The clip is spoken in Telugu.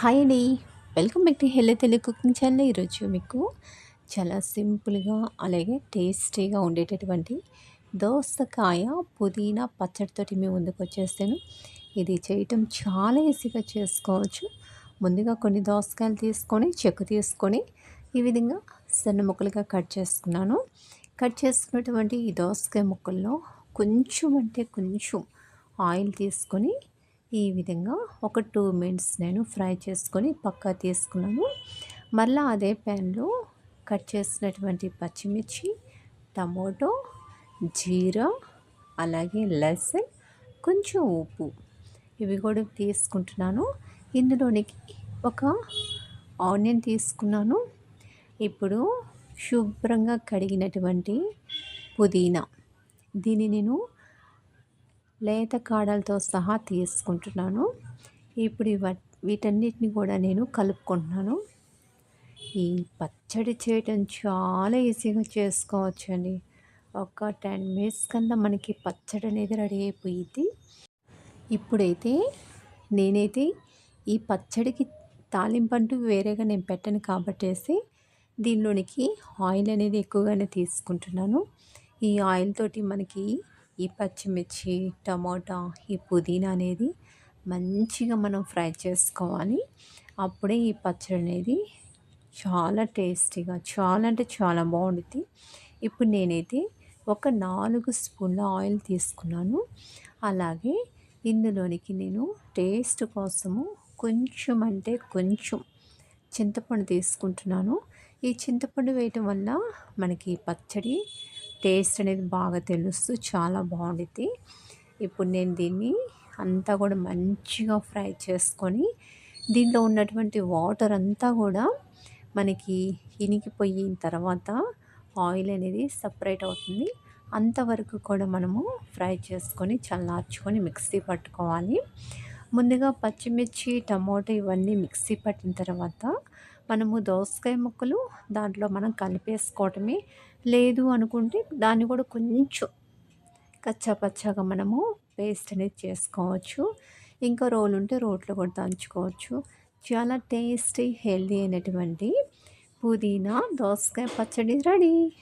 హాయ్ అండి. వెల్కమ్ బ్యాక్ టు హెల్లీ తెలి కుకింగ్ ఛానల్. ఈరోజు మీకు చాలా సింపుల్గా అలాగే టేస్టీగా ఉండేటటువంటి దోసకాయ పుదీనా పచ్చడితోటి మీ ముందుకు వచ్చేస్తాను. ఇది చేయటం చాలా ఈజీగా చేసుకోవచ్చు. ముందుగా కొన్ని దోసకాయలు తీసుకొని చెక్కు తీసుకొని ఈ విధంగా సన్న ముక్కలుగా కట్ చేసుకున్నాను. కట్ చేసుకున్నటువంటి ఈ దోసకాయ ముక్కల్లో కొంచెం అంటే కొంచెం ఆయిల్ తీసుకొని ఈ విధంగా ఒక టూ మినిట్స్ నేను ఫ్రై చేసుకొని పక్కా తీసుకున్నాను. మళ్ళీ అదే ప్యాన్లో కట్ చేసినటువంటి పచ్చిమిర్చి టమోటో జీరా అలాగే లసన్ కొంచెం ఉప్పు ఇవి కూడా తీసుకుంటున్నాను. ఇందులోనికి ఒక ఆనియన్ తీసుకున్నాను. ఇప్పుడు శుభ్రంగా కడిగినటువంటి పుదీనా. దీన్ని నేను లేత కాడలతో సహా తీసుకుంటున్నాను. ఇప్పుడు వీటన్నిటిని కూడా నేను కలుపుకుంటున్నాను. ఈ పచ్చడి చేయటం చాలా ఈజీగా చేసుకోవచ్చండి. ఒక టెన్ మినిట్స్ కన్నా మనకి పచ్చడి అనేది రెడీ అయిపోయింది ఇప్పుడైతే నేనైతే ఈ పచ్చడికి తాలింపంటూ వేరేగా నేను పెట్టను కాబట్టేసి దీనిలోనికి ఆయిల్ అనేది ఎక్కువగానే తీసుకుంటున్నాను. ఈ ఆయిల్ తోటి మనకి ఈ పచ్చిమిర్చి టమోటా ఈ పుదీనా అనేది మంచిగా మనం ఫ్రై చేసుకోవాలి. అప్పుడే ఈ పచ్చడి అనేది చాలా టేస్టీగా చాలా అంటే చాలా బాగుంటుంది ఇప్పుడు నేనైతే ఒక నాలుగు స్పూన్ల ఆయిల్ తీసుకున్నాను. అలాగే ఇందులోనికి నేను టేస్ట్ కోసము కొంచెం అంటే కొంచెం చింతపండు తీసుకుంటున్నాను. ఈ చింతపండు వేయటం వల్ల మనకి పచ్చడి టేస్ట్ అనేది బాగా తెలుస్తూ చాలా బాగుంటుంది ఇప్పుడు నేను దీన్ని అంతా కూడా మంచిగా ఫ్రై చేసుకొని దీంట్లో ఉన్నటువంటి వాటర్ అంతా కూడా మనకి ఇనికిపోయిన తర్వాత ఆయిల్ అనేది సపరేట్ అవుతుంది. అంతవరకు కూడా మనము ఫ్రై చేసుకొని చల్లార్చుకొని మిక్సీ పట్టుకోవాలి. ముందుగా పచ్చిమిర్చి టమాటో ఇవన్నీ మిక్సీ పట్టిన తర్వాత మనము దోసకాయ ముక్కలు దాంట్లో మనం కలిపేసుకోవటమే. లేదు అనుకుంటే దాన్ని కూడా కొంచెం కచ్చాపచ్చాగా మనము పేస్ట్ అనేది చేసుకోవచ్చు. ఇంకా రోలు ఉంటే రోట్లో కూడా దంచుకోవచ్చు. చాలా టేస్టీ హెల్దీ అయినటువంటి పుదీనా దోసకాయ పచ్చడి రెడీ.